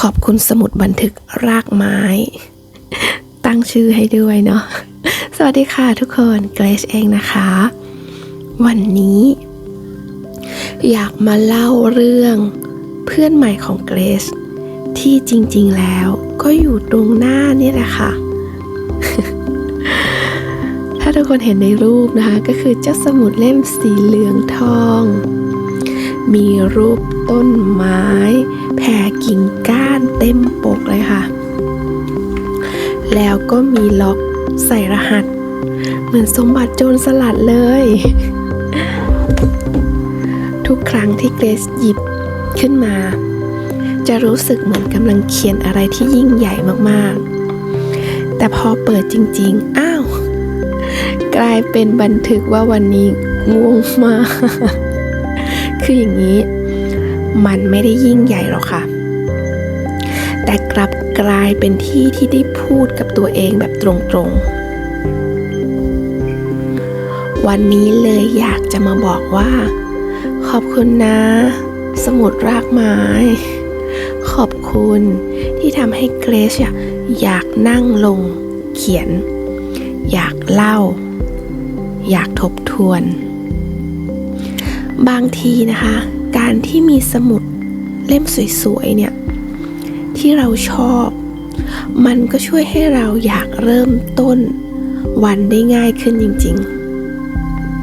ขอบคุณสมุดบันทึกรากไม้ ตั้งชื่อให้ด้วยเนาะสวัสดีค่ะทุกคนเกรซเองนะคะ วันนี้ อยากมาเล่าเรื่องเพื่อนใหม่ของเกรซที่จริงๆแล้วก็อยู่ตรงหน้านี่แหละค่ะ ถ้าทุกคนเห็นในรูปนะคะ ก็คือเจ้าสมุดเล่มสีเหลืองทอง มีรูปต้นไม้ แผ่กิ่งก้าน เต็มปกเลยค่ะ แล้วก็มีล็อกใส่รหัส เหมือนสมบัติโจรสลัดเลย ทุกครั้งที่เกรซหยิบขึ้นมา จะรู้สึกเหมือนกำลังเขียนอะไรที่ยิ่งใหญ่มากๆ แต่พอเปิดจริง ๆ อ้าว กลายเป็นบันทึกว่าวันนี้ง่วงมาก คืออย่างนี้ มันไม่ได้ยิ่งใหญ่หรอกค่ะ แต่กลับกลายเป็นที่ที่ได้พูดกับตัวเองแบบตรงๆ วันนี้เลยอยากจะมาบอกว่า ขอบคุณนะ สมุดรากไม้ ขอบคุณที่ทำให้เกรซอะอยากนั่งลง เขียน อยากเล่า อยากทบทวน บางทีนะคะ การที่มีสมุดเล่มสวยๆเนี่ย ที่เราชอบ มันก็ช่วยให้เราอยากเริ่มต้นวันได้ง่ายขึ้นจริง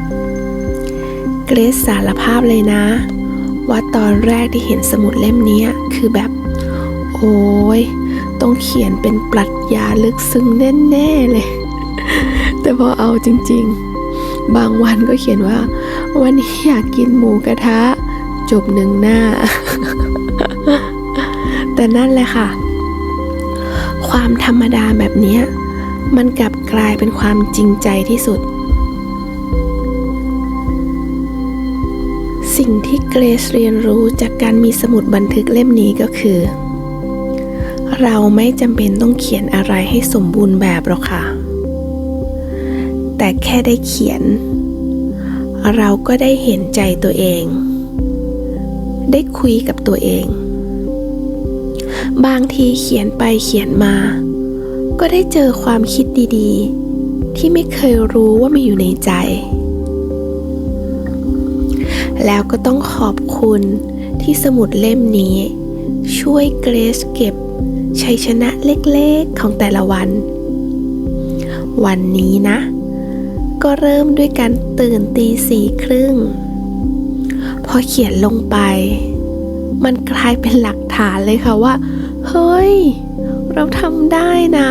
ๆ เกรซสารภาพเลยนะ ว่าตอนแรกที่เห็นสมุดเล่มนี้คือแบบ โอ้ยต้องเขียนเป็นปรัชญาลึกซึ้งแน่ๆเลย แต่พอเอาจริง ๆ บางวันก็เขียนว่า วันนี้อยากกินหมูกระทะ จบหนึ่งหน้า แต่นั่นแหละค่ะ ความธรรมดาแบบนี้มันกลับกลายเป็นความจริงใจที่สุด สิ่งที่เกรซเรียนรู้จากการมีสมุดบันทึกเล่มนี้ก็คือ เราไม่จำเป็นต้องเขียนอะไรให้สมบูรณ์แบบหรอกค่ะ แต่แค่ได้เขียน เราก็ได้เห็นใจตัวเอง ได้คุยกับตัวเอง บางทีเขียนไปเขียนมา ก็ได้เจอความคิดดีๆ ที่ไม่เคยรู้ว่ามีอยู่ในใจ แล้วก็ต้องขอบคุณที่สมุดเล่มนี้ ช่วยเกรซเก็บชัยชนะเล็กๆของแต่ละวัน วันนี้นะ ก็เริ่มด้วยการตื่นตีสี่ครึ่ง พอเขียนลงไป มันกลายเป็นหลักฐานเลยค่ะว่า เฮ้ย เราทำได้นะ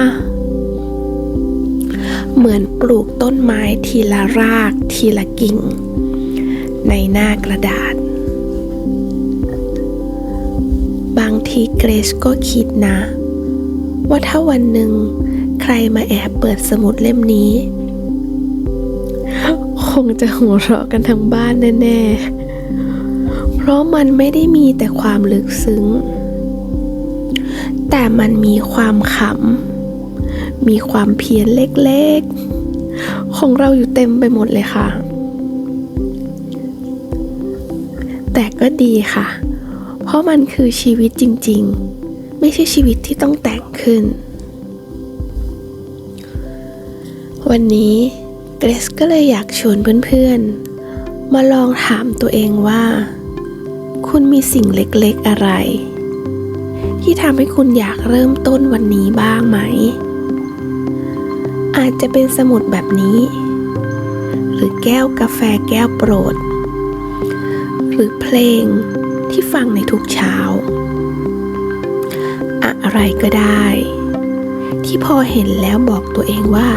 เหมือนปลูกต้นไม้ทีละรากทีละกิ่ง ในหน้ากระดาษ บางทีเกรซก็คิดนะ ว่าถ้าวันหนึ่งใครมาแอบเปิดสมุดเล่มนี้ คงจะหัวเราะกันทั้งบ้านแน่ ๆ เพราะมันไม่ได้มีแต่ความลึกซึ้ง แต่มันมีความขำ มีความเพี้ยนเล็กๆ ของเราอยู่เต็มไปหมดเลยค่ะ แต่ก็ดีค่ะ เพราะมันคือชีวิตจริงๆ ไม่ใช่ชีวิตที่ต้องแต่งขึ้น วันนี้เกรซก็เลยอยากชวนเพื่อนๆ มาลองถามตัวเองว่า คุณมีสิ่งเล็กๆอะไร ที่ทำให้คุณอยากเริ่มต้นวันนี้บ้างไหม อาจจะเป็นสมุดแบบนี้ หรือแก้วกาแฟแก้วโปรด หรือเพลงที่ฟังในทุกเช้า อะไรก็ได้ ที่พอเห็นแล้วบอกตัวเองว่า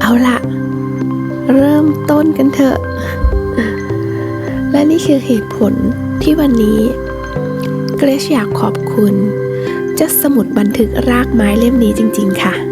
เอาละเริ่มต้นกันเถอะ และนี่คือเหตุผลที่วันนี้ เกรซอยากขอบคุณเจ้าสมุดบันทึกรากไม้เล่มนี้จริง ๆ ค่ะ